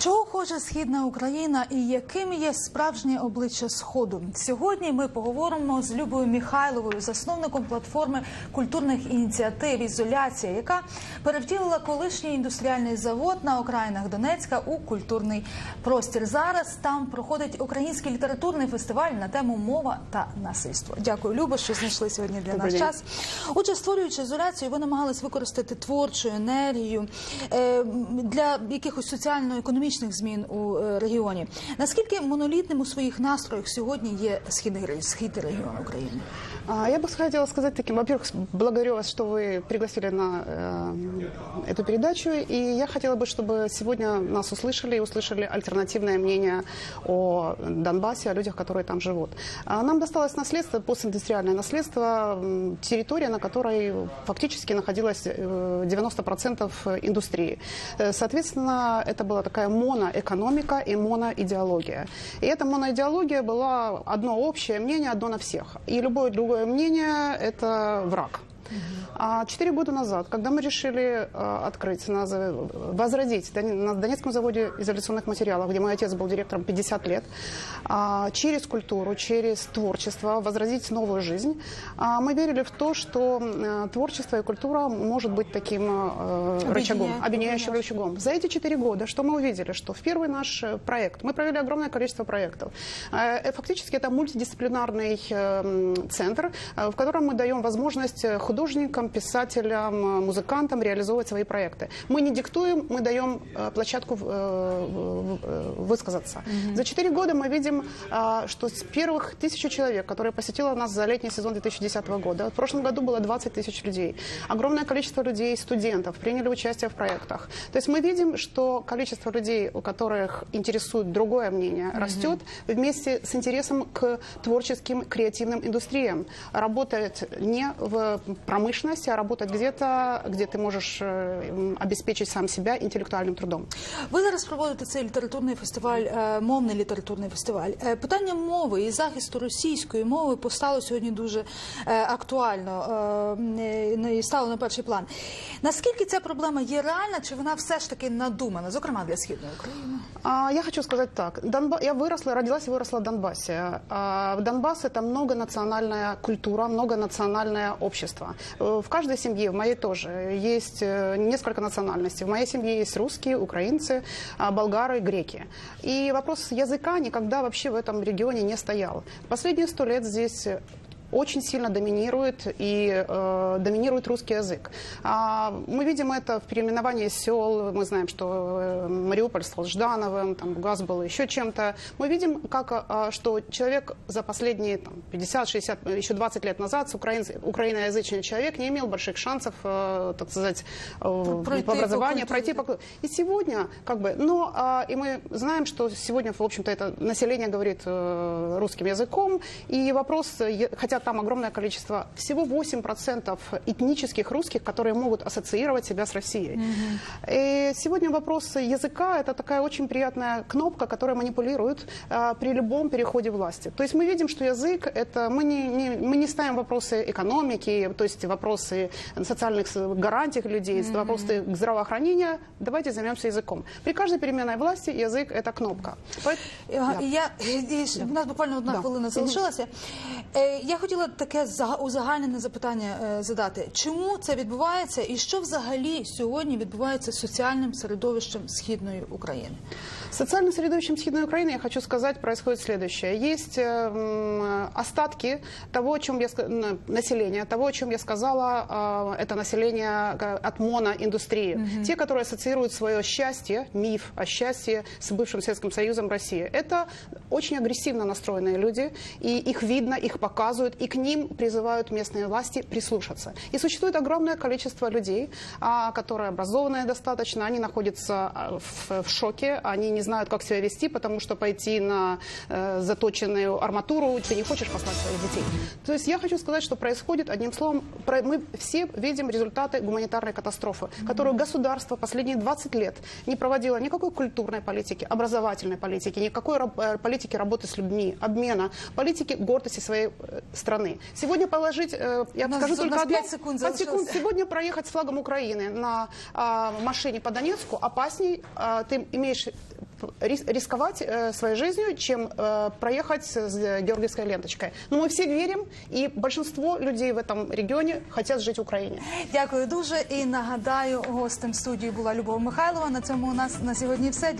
Чого хоче східна Україна і яким є справжнє обличчя Сходу? Сьогодні ми поговоримо з Любою Михайловою, засновником платформи культурних ініціатив Ізоляція, яка перевтілила колишній індустріальний завод на окраїнах Донецька у культурний простір. Зараз там проходить український літературний фестиваль на тему мова та насильство. Дякую, Люба, що знайшли сьогодні для нас час. Отже, створюючи ізоляцію, ви намагались використати творчу енергію е, для якихось соціально-економічних змін у е, регіоні. Наскільки монолітним у своїх настроях сьогодні є східний ре- схід регіон України? А, Я бы хотела сказать таким, во-первых, благодарю вас, что вы пригласили на э, эту передачу, и я хотела бы, чтобы сегодня нас услышали и услышали альтернативное мнение о Донбассе, о людях, которые там живут. А Нам досталось наследство, постиндустриальное наследство, м, территория, на которой фактически находилась э, 90% индустрии. Э, Соответственно, это была такая моноэкономика и моноидеология. И эта моноидеология была одно общее мнение, одно на всех. И любое другое мнение – это враг. А четыре года назад, когда мы решили э, открыть, возродить на Донецком заводе изоляционных материалов, где мой отец был директором 50 лет, а, через культуру, через творчество возродить новую жизнь, а, мы верили в то, что э, творчество и культура может быть таким э, рычагом, объединяющим рычагом. За эти четыре года что мы увидели? Что в первый наш проект, мы провели огромное количество проектов. Фактически это мультидисциплинарный центр, в котором мы даем возможность э, художникам, писателям, э, музыкантам реализовывать свои проекты. Мы не диктуем, мы даем э, площадку э, высказаться. За четыре года мы видим, а, что с первых тысячи человек, которые посетило нас за летний сезон 2010 года, в прошлом году было 20 тысяч людей. Огромное количество людей, студентов, приняли участие в проектах. То есть мы видим, что количество людей, у которых интересует другое мнение, растет вместе с интересом к творческим, креативным индустриям. Работает не в промышленности, а работает где-то, где ты можешь э, м, обеспечить сам себя интеллектуальным трудом. Ви зараз проводите цей літературний фестиваль, е, мовний літературний фестиваль. Е, Питання мови і захисту російської мови постало сьогодні дуже е, актуально е, е, і стало на перший план. Наскільки ця проблема є реальна, чи вона все ж таки надумана, зокрема для східної України? А, Я хочу сказать так. Донба... Я выросла, родилась и выросла в Донбассе. А, В Донбасс это многонациональная культура, многонациональное общество. В каждой семье, в моей тоже, есть э, несколько национальностей. В моей семье есть русские, украинцы, а, болгары, греки. И вопрос языка никогда вообще в этом регионе не стоял. Последние сто лет здесь очень сильно доминирует и э, доминирует русский язык. А, мы видим это в переименовании сел. Мы знаем, что э, Мариуполь стал Ждановым, там Газ был еще чем-то. Мы видим, как, а, что человек за последние там, 50, 60, еще 20 лет назад, украин, украиноязычный человек, не имел больших шансов, э, так сказать, э, Пройти по образованию, по пройти по... И сегодня, как бы, но а, и мы знаем, что сегодня, в общем-то, это население говорит э, русским языком, и вопрос, е- там огромное количество, всего 8% этнических русских, которые могут ассоциировать себя с Россией. И сегодня вопрос языка – это такая очень приятная кнопка, которая манипулирует а, при любом переходе власти. То есть мы видим, что язык – это мы не, не- мы не ставим вопросы экономики, то есть вопросы социальных гарантий людей, вопросы здравоохранения. Давайте займемся языком. При каждой переменной власти язык – это кнопка. Поэт- Я, Да. я, і ж- в нас буквально одна Да. хвилина залишилася. Я хотіла таке за- узагальнене запитання е, задати. Чому це відбувається і що взагалі сьогодні відбувається з соціальним середовищем Східної України? С социальным средовищем Схидной Украины, я хочу сказать, происходит следующее. Есть э, м, остатки того, о чем я ска- н- населения, того, о чем я сказала, э, это население э, от моноиндустрии. Те, которые ассоциируют свое счастье, миф о счастье с бывшим Советским Союзом России. Это очень агрессивно настроенные люди, и их видно, их показывают, и к ним призывают местные власти прислушаться. И существует огромное количество людей, а, которые образованные достаточно, они находятся а, в, шоке, они не знают, как себя вести, потому что пойти на э, заточенную арматуру ты не хочешь послать своих детей. То есть я хочу сказать, что происходит, одним словом, мы все видим результаты гуманитарной катастрофы, которую государство последние 20 лет не проводило никакой культурной политики, образовательной политики, никакой э, политики работы с людьми, обмена, политики гордости своей э, страны. Сегодня положить, э, я У нас- скажу у только нас одно, пять секунд пять секунд. залишилось. Сегодня проехать с флагом Украины на а, машине по Донецку опасней. А, ты имеешь рис- рисковать э, своей жизнью, чем э, проехать с георгиевской ленточкой. Но мы все верим, и большинство людей в этом регионе хотят жить в Украине. Дякую дуже. І нагадаю, гостем студії була Любов Михайлова. На цьому у нас на сьогодні все.